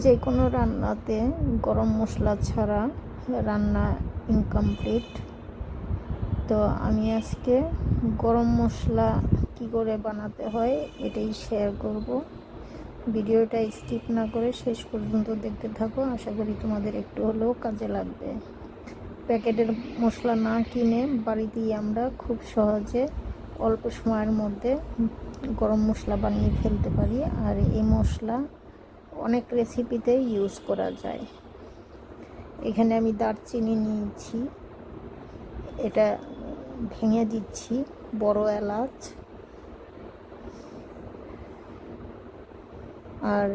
যে কোনো রান্নাতে গরম মশলা ছাড়া রান্না ইনকমপ্লিট তো আমি আজকে গরম মশলা কি করে বানাতে হয় এটাই শেয়ার করব। ভিডিওটা স্কিপ না করে শেষ পর্যন্ত দেখতে থাকো। আশা করি তোমাদের একটু হলেও কাজে লাগবে। প্যাকেটের মশলা না কিনে বাড়িতেই আমরা খুব সহজে অল্প সময়ের মধ্যে গরম মশলা বানিয়ে ফেলতে পারি। আর এই মশলা অনেক রেসিপিতে ইউজ করা যায়। এখানে আমি দারচিনি নিয়েছি। এটা ভেঙে দিচ্ছি, বড় এলাচ। আর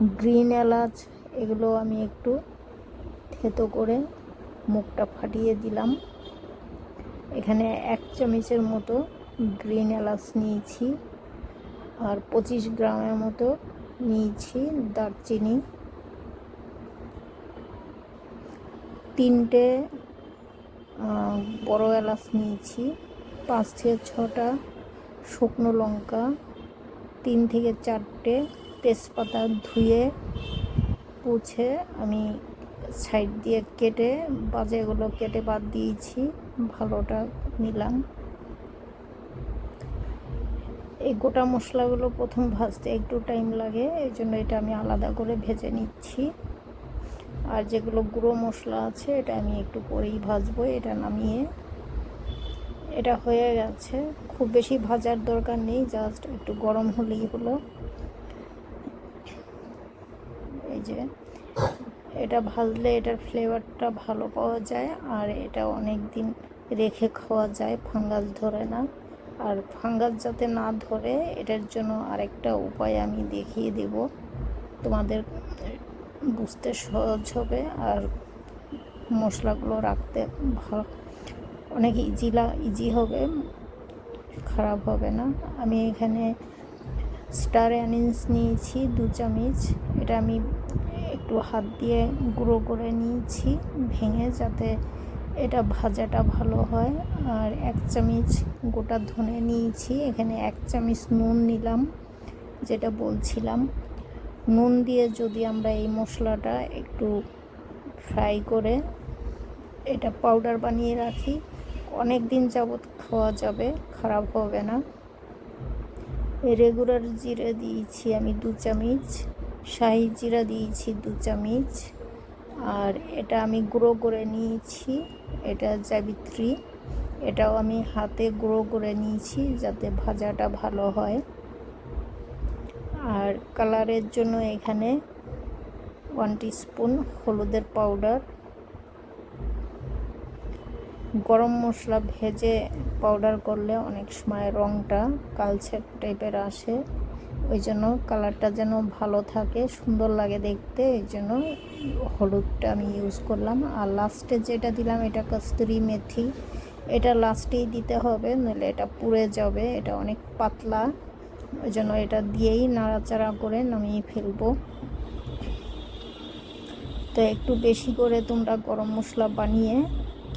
গ্রিন এলাচ, এগুলো আমি একটু থেতো করে মুখটা ফাটিয়ে দিলাম। এখানে এক চামচের মতো গ্রিন এলাচ নিয়েছি। আর পঁচিশ গ্রামের মতো নিয়েছি দারচিনি। তিনটে বড় এলাচ নিয়েছি, পাঁচ থেকে ছটা শুকনো লঙ্কা, তিন থেকে চারটে তেজপাতা ধুয়ে পুছে আমি সাইড দিয়ে কেটে বাজেগুলো কেটে বাদ দিয়েছি, ভালোটা নিলাম। এই গোটা মশলাগুলো প্রথম ভাজতে একটু টাইম লাগে, এই জন্য এটা আমি আলাদা করে ভেজে নিচ্ছি। আর যেগুলো গুঁড়ো মশলা আছে, এটা আমি একটু পরেই ভাজবো, এটা নামিয়ে। এটা হয়ে গেছে। খুব বেশি ভাজার দরকার নেই জাস্ট একটু গরম হলেই হলো। এই যে, এটা ভাজলে এটার ফ্লেভারটা ভালো পাওয়া যায়, আর এটা অনেক দিন রেখে খাওয়া যায় ফাঙ্গাস ধরে না। আর ফাঙ্গাস যাতে না ধরে, এটার জন্য আরেকটা উপায় আমি দেখিয়ে দেব। তোমাদের বুঝতে সহজ হবে আর মশলাগুলো রাখতে ভালো অনেক ইজিলা ইজি হবে, খারাপ হবে না। আমি এখানে স্টার অ্যানিস নিয়েছি, দু চামচ। এটা আমি একটু হাত দিয়ে গুঁড়ো করে নিয়েছি, ভেঙে যাতে এটা ভাজাটা ভালো হয়। আর এক চামচ গোটা ধনে নিয়েছি। এখানে এক চামচ নুন নিলাম, যেটা বলছিলাম। নুন দিয়ে যদি আমরা এই মশলাটা একটু ফ্রাই করে এটা পাউডার বানিয়ে রাখি অনেক দিন যাবৎ খাওয়া যাবে, খারাপ হবে না। রেগুলার জিরে দিয়েছি আমি দু চামচ, শাহি জিরা দিয়েছি দু চামচ। আর এটা আমি গুঁড়ো করে নিয়েছি। এটা জাবিত্রী এটাও আমি হাতে গুঁড়ো করে নিয়েছি যাতে ভাজাটা ভালো হয়। আর কালারের জন্য এখানে ওয়ান স্পুন হলুদের পাউডার গরম মশলা ভেজে পাউডার করলে অনেক সময় রঙটা কালচে টাইপের আসে। ওই জন্য কালারটা যেন ভালো থাকে, সুন্দর লাগে দেখতে, এই জন্য হলুদটা আমি ইউজ করলাম। আর লাস্টে যেটা দিলাম, এটা কস্তুরি মেথি। এটা লাস্টেই দিতে হবে, নইলে এটা পুড়ে যাবে, এটা অনেক পাতলা। ওই জন্য এটা দিয়েই নাড়াচাড়া করে নামিয়ে ফেলব। তো একটু বেশি করে তোমরা গরম মশলা বানিয়ে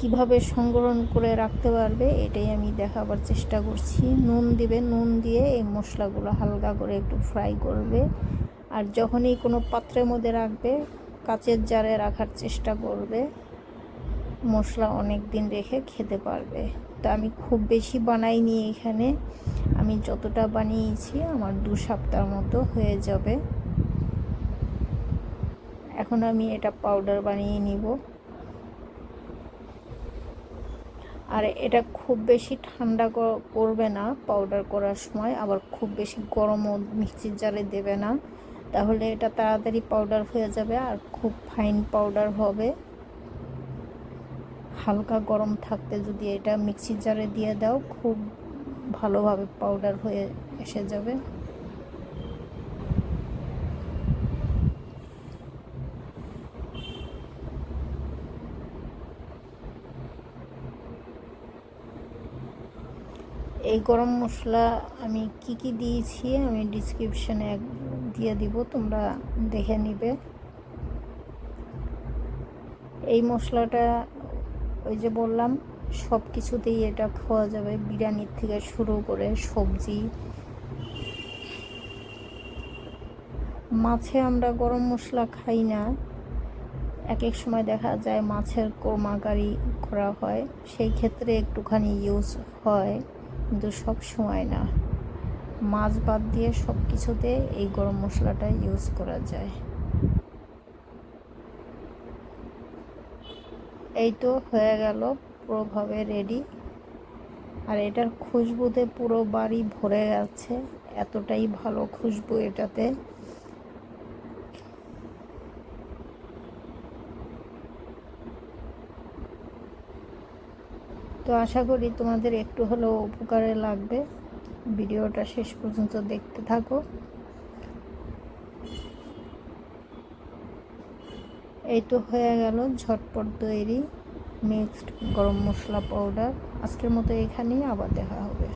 কীভাবে সংগ্রহণ করে রাখতে পারবে, এটাই আমি দেখাবার চেষ্টা করছি। নুন দিবে, নুন দিয়ে এই মশলাগুলো হালকা করে একটু ফ্রাই করবে। আর যখনই কোনো পাত্রের মধ্যে রাখবে, কাচের জারে রাখার চেষ্টা করবে, মশলা অনেক দিন রেখে খেতে পারবে। তো আমি খুব বেশি বানাইনি এখানে। আমি যতটা বানিয়েছি, আমার দু সপ্তাহ মতো হয়ে যাবে। এখন আমি এটা পাউডার বানিয়ে নিব। আর এটা খুব বেশি ঠান্ডা করবে না পাউডার করার সময়, আবার খুব বেশি গরমও মিক্সির জারে দেবে না। তাহলে এটা তাড়াতাড়ি পাউডার হয়ে যাবে আর খুব ফাইন পাউডার হবে। হালকা গরম থাকতে যদি এটা মিক্সির জারে দিয়ে দাও, খুব ভালোভাবে পাউডার হয়ে এসে যাবে। এই গরম মশলা আমি কি কি দিয়েছি আমি ডিসক্রিপশানে দিয়ে দিব, তোমরা দেখে নিবে। এই মশলাটা ওই যে বললাম সব কিছুতেই এটা খাওয়া যাবে, বিরিয়ানির থেকে শুরু করে সবজি। মাছে আমরা গরম মশলা খাই না। এক এক সময় দেখা যায় মাছের কোরমাকারি করা হয়, সেই ক্ষেত্রে একটুখানি ইউজ হয়। কিন্তু সব সময় না। মাছ বাদ দিয়ে সব কিছুতে এই গরম মশলাটা ইউজ করা যায়। এই তো হয়ে গেল, পুরোভাবে রেডি আর এটার খুশবুতে পুরো বাড়ি ভরে গেছে, এতটাই ভালো খুশবু এটাতে। তো আশা করি তোমাদের একটু হলেও উপকারে লাগবে। ভিডিওটা শেষ পর্যন্ত দেখতে থাকো। এই তো হয়ে গেল ঝটপট তৈরি মিক্সড গরম মশলা পাউডার। আজকের মতো এখানেই আবার দেখা হবে।